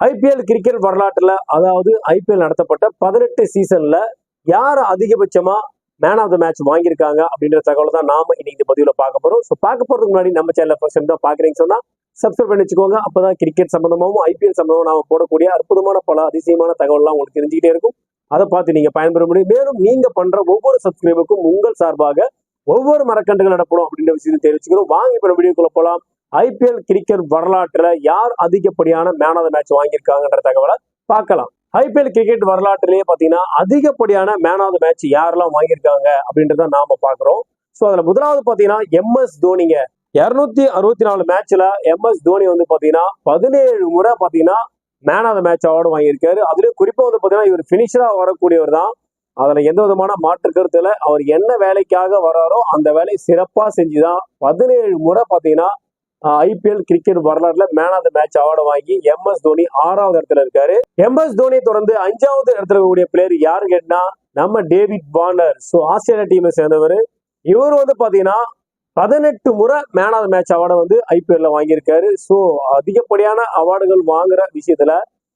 IPL cricket வரலாற்றில் அதாவது IPL நடத்தப்பட்ட பதினெட்டு சீசன்ல யார் அதிகபட்சமா மேன் ஆஃப் த மேட்ச் வாங்கியிருக்காங்க அப்படின்ற தகவலை தான் நாம இன்னைக்கு பதிவில் பார்க்க போறோம். ஸோ பார்க்க போறதுக்கு முன்னாடி நம்ம சேனல் ஃபர்ஸ்ட் டைம் தான் பாக்குறீங்க சொன்னா சப்ஸ்கிரைப் பண்ணி வச்சுக்கோங்க. அப்பதான் கிரிக்கெட் சம்பந்தமாகவும் ஐபிஎல் சம்பந்தமாக நாம போடக்கூடிய அற்புதமான பல அதிசயமான தகவல்லாம் உங்களுக்கு தெரிஞ்சுக்கிட்டே இருக்கும். அதை பார்த்து நீங்க பயன்பெற முடியும். மேலும் நீங்க பண்ற ஒவ்வொரு சப்ஸ்கிரைபுக்கும் உங்கள் சார்பாக ஒவ்வொரு மரக்கன்றுகள் நடப்படும் அப்படின்ற விஷயத்தை தெரிவிச்சுக்கிறோம். வாங்க இப்போ வீடியோக்குள்ள போலாம். ஐபிஎல் கிரிக்கெட் வரலாற்றில் யார் அதிகப்படியான மேன் ஆஃப் த மேட்ச் வாங்கியிருக்காங்கன்ற தகவலை பார்க்கலாம். ஐபிஎல் கிரிக்கெட் வரலாற்றிலேயே பார்த்தீங்கன்னா அதிகப்படியான மேன் ஆஃப் த மேட்ச் யாரெல்லாம் வாங்கியிருக்காங்க அப்படின்றத நாம பார்க்குறோம். ஸோ அதில் முதலாவது பார்த்தீங்கன்னா எம்எஸ் தோனிங்க. இருநூத்தி அறுபத்தி நாலு மேட்ச்ல எம்எஸ் தோனி வந்து பார்த்தீங்கன்னா பதினேழு முறை பார்த்தீங்கன்னா man of the match award வாங்கியிருக்காரு. அதுலேயும் குறிப்பாக வந்து பார்த்தீங்கன்னா இவர் ஃபினிஷராக வரக்கூடியவர் தான். அதில் எந்த விதமான மாற்று கருத்தில் அவர் என்ன வேலைக்காக வராரோ அந்த வேலையை சிறப்பாக செஞ்சு தான் பதினேழு முறை பார்த்தீங்கன்னா ஐபிஎல் கிரிக்கெட் வரலாறுல man of the match award வாங்கி எம் எஸ் தோனி ஆறாவது இடத்துல இருக்காரு. எம் எஸ் தோனி தொடர்ந்து அஞ்சாவது இடத்துல இருக்கக்கூடிய பிளேயர் யாரு கேட்டா நம்ம டேவிட் வார்னர். ஸோ ஆஸ்திரேலியா டீமை சேர்ந்தவர். இவர் வந்து பாத்தீங்கன்னா பதினெட்டு முறை மேன் ஆஃப் த மேட்ச் அவார்டை வந்து ஐபிஎல்ல வாங்கியிருக்காரு. ஸோ அதிகப்படியான அவார்டுகள் வாங்குற விஷயத்துல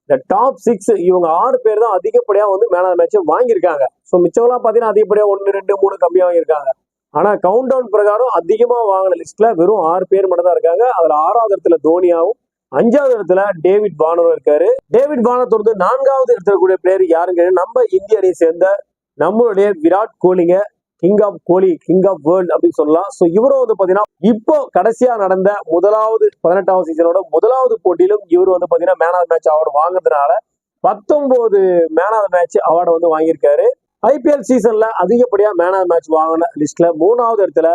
இந்த டாப் சிக்ஸ் இவங்க ஆறு பேர் தான் அதிகப்படியா வந்து மேன் ஆஃப் மேட்ச் வாங்கியிருக்காங்க. ஸோ மிச்சம்லாம் பாத்தீங்கன்னா அதிகப்படியா ஒன்று ரெண்டு மூணு கம்மியா வாங்கியிருக்காங்க. ஆனா கவுண்ட் டவுன் பிரகாரம் அதிகமா வாங்கின லிஸ்ட்ல வெறும் ஆறு பேர் மட்டும் தான் இருக்காங்க. அதுல ஆறாவது இடத்துல தோனியாவும் அஞ்சாவது இடத்துல டேவிட் பானரும் இருக்காரு. டேவிட் பானர் தொடர்ந்து நான்காவது இடத்துல கூடிய பிளேயர் யாருங்க நம்ம இந்திய அணியை சேர்ந்த நம்மளுடைய Virat கோலிங்க king of Kohli king of world அப்படின்னு சொல்லலாம். ஸோ இவரும் வந்து பாத்தீங்கன்னா இப்போ கடைசியா நடந்த முதலாவது பதினெட்டாவது சீசனோட முதலாவது போட்டியிலும் இவர் வந்து பாத்தீங்கன்னா மேன் ஆஃப் மேட்ச் அவார்டு வாங்குறதுனால பத்தொன்பது மேன் ஆஃப் மேட்ச் அவார்டு வந்து வாங்கியிருக்காரு. ஐபிஎல் சீசன்ல அதிகப்படியா மேன் ஆஃப் மேட்ச் வாங்கின லிஸ்ட்ல மூணாவது இடத்துல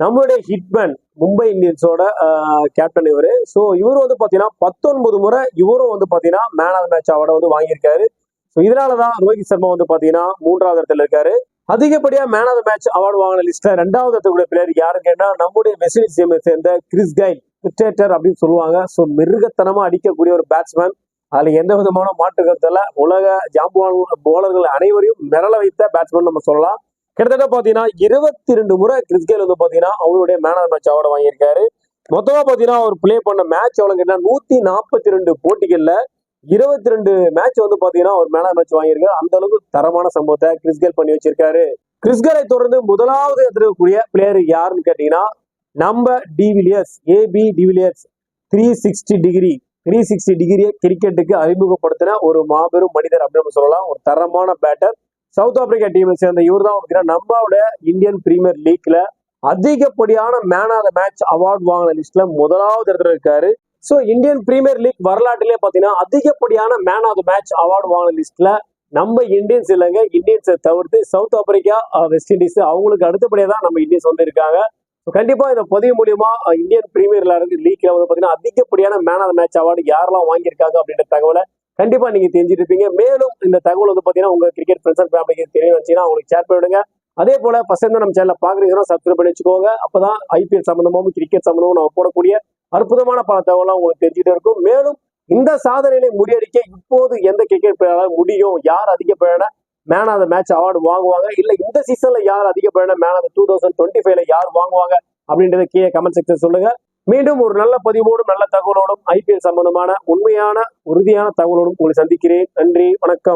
நம்மளுடைய ஹிட்மேன் மும்பை இந்தியன்ஸோட கேப்டன் இவர். ஸோ இவரும் வந்து பார்த்தீங்கன்னா பத்தொன்பது முறை இவரும் வந்து பார்த்தீங்கன்னா மேன் ஆஃப் மேட்ச் அவார்டை வந்து வாங்கியிருக்காரு. ஸோ இதனாலதான் ரோஹித் சர்மா வந்து பார்த்தீங்கன்னா மூன்றாவது இடத்துல இருக்காரு. அதிகப்படியா மேன் ஆஃப் மேட்ச் அவார்டு வாங்கின லிஸ்ட்ல ரெண்டாவது இடத்துக்குள்ள பிளேயர் யாருன்னு கேட்டால் நம்முடைய வெஸ்ட் சேர்ந்த கிறிஸ் கைல் கிரிக்கெட்டர் அப்படின்னு சொல்லுவாங்க. ஸோ மிருகத்தனமா அடிக்கக்கூடிய ஒரு பேட்ஸ்மேன் அதுல எந்த விதமான மாற்று கருத்துல உலக ஜாம்புவான் போலர்கள் அனைவரையும் மிரள வைத்த பேட்ஸ்மேன் நம்ம சொல்லலாம். கிட்டத்தட்ட பாத்தீங்கன்னா இருபத்தி ரெண்டு முறை கிறிஸ்கேல் வந்து பாத்தீங்கன்னா அவருடைய மேன் ஆஃப் மேட்ச் அவார்டு வாங்கியிருக்காரு. மொத்தமா பாத்தீங்கன்னா அவர் பிளே பண்ண மேட்ச் எவ்வளவு கேட்டா நூத்தி நாற்பத்தி ரெண்டு போட்டிகள்ல இருபத்தி ரெண்டு மேட்ச் வந்து பாத்தீங்கன்னா ஒரு மேன் ஆஃப் மேட்ச் வாங்கியிருக்காரு. அந்த அளவுக்கு தரமான சம்பவத்தை கிறிஸ்கேல் பண்ணி வச்சிருக்காரு. கிறிஸ்கேலை தொடர்ந்து முதலாவது எடுத்துக்கூடிய பிளேயர் யாருன்னு கேட்டீங்கன்னா நம்ம de Villiers AB de Villiers three sixty degree three sixty டிகிரியை கிரிக்கெட்டுக்கு அறிமுகப்படுத்தின ஒரு மாபெரும் மனிதர் அப்படின்னு சொல்லலாம். ஒரு தரமான பேட்டர் சவுத் ஆப்பிரிக்கா டீமை சேர்ந்த இவர் தான் பார்த்தீங்கன்னா நம்மளோட இந்தியன் பிரீமியர் லீக்ல அதிகப்படியான man of the match award வாங்கின லிஸ்ட்ல முதலாவது இடத்துல இருக்காரு. ஸோ இந்தியன் பிரீமியர் லீக் வரலாற்றிலே பார்த்தீங்கன்னா அதிகப்படியான man of the match award வாங்கின லிஸ்ட்ல நம்ம இந்தியன்ஸ் இல்லைங்க இந்தியன்ஸை தவிர்த்து சவுத் ஆப்பிரிக்கா வெஸ்ட் இண்டீஸ் அவங்களுக்கு அடுத்தபடியாக தான் நம்ம இந்தியன்ஸ் வந்து இருக்காங்க. கண்டிப்பா இந்த பதிவு மூலியமா இந்தியன் பிரீமியர்ல இருந்து லீக்ல வந்து பாத்தீங்கன்னா அதிகப்படியான மேன் ஆஃப் மேட்ச் அவார்டு யாரெல்லாம் வாங்கியிருக்காங்க அப்படின்ற தகவலை கண்டிப்பா நீங்க தெரிஞ்சுட்டு இருப்பீங்க. மேலும் இந்த தகவல் வந்து பாத்தீங்கன்னா உங்க கிரிக்கெட் ஃப்ரெண்ட்ஸ் அண்ட் ஃபேமிலிக்கு தெரிய வச்சுன்னா உங்களுக்கு ஷேர் பண்ணிவிடுங்க. அதே போல ஃபர்ஸ்ட் நம்ம சேனல் பாக்குறீங்கன்னா சப்ஸ்கிரைப் பண்ணி வச்சுக்கோங்க. அப்பதான் ஐபிஎல் சம்பந்தமும் கிரிக்கெட் சம்பந்தமும் நம்ம போடக்கூடிய அற்புதமான பல தகவலாம் உங்களுக்கு தெரிஞ்சுட்டு இருக்கும். மேலும் இந்த சாதனைகளை முறியடிக்க இப்போது எந்த கிரிக்கெட் பிளேயரால் முடியும்? யார் அதிகப்படியான man of the match award வாங்குவாங்க. இல்ல இந்த சீசன்ல யார் அதிகப்படியான man of two thousand twenty ஃபைவ்ல யார் வாங்குவாங்க அப்படின்றத கீழே கமெண்ட் செக்ஷன் சொல்லுங்க. மீண்டும் ஒரு நல்ல பதிவோடும் நல்ல தகவலோடும் ஐபிஎல் சம்பந்தமான உண்மையான உறுதியான தகவலோடும் உங்களை சந்திக்கிறேன். நன்றி வணக்கம்.